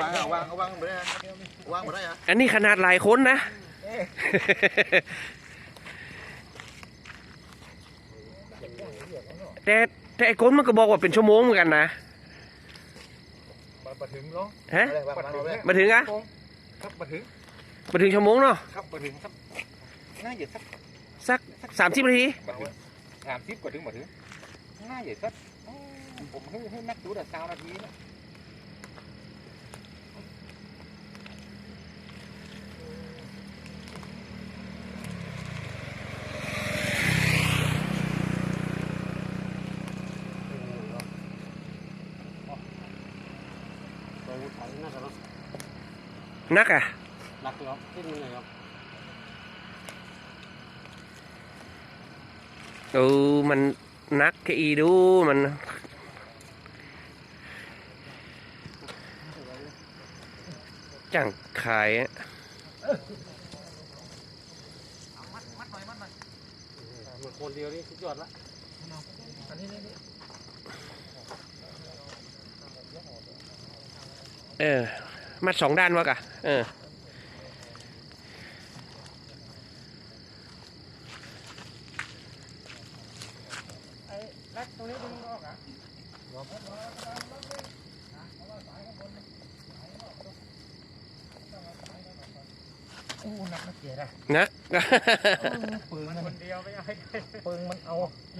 วางเอาวางเอาวางไปได้วางไปได้อะอันนี้ขนาดหลายคนนะแต่แต่ไอ้คนมันก็บอกว่าเป็นชั่วโมงเหมือนกันนะมาถึงเนาะฮะวางวางเอาไว้มาถึงอะครับมาถึงมาถึงชั่วโมงเนาะครับมาถึงครับง่ายอย่าสักสักสามสิบนาทีมาถึงสามสิบกว่าถึงมาถึง ง่ายอย่าสักผมให้ให้นักดูแต่สาวนาทีนะนักอะนักเนาะที่ นี่เนาะเออมันนักแค่อีดูมัน จังขายอะคนเดียวนี่สุดยอดละเออ มัดสองด้านวะกะ เออ รักตรงนี้ดึงออกอะโอ้นักนักเกียร์อะนะ ปืนมันคนเดียวไม่เอาให้ปืนมันเอาเ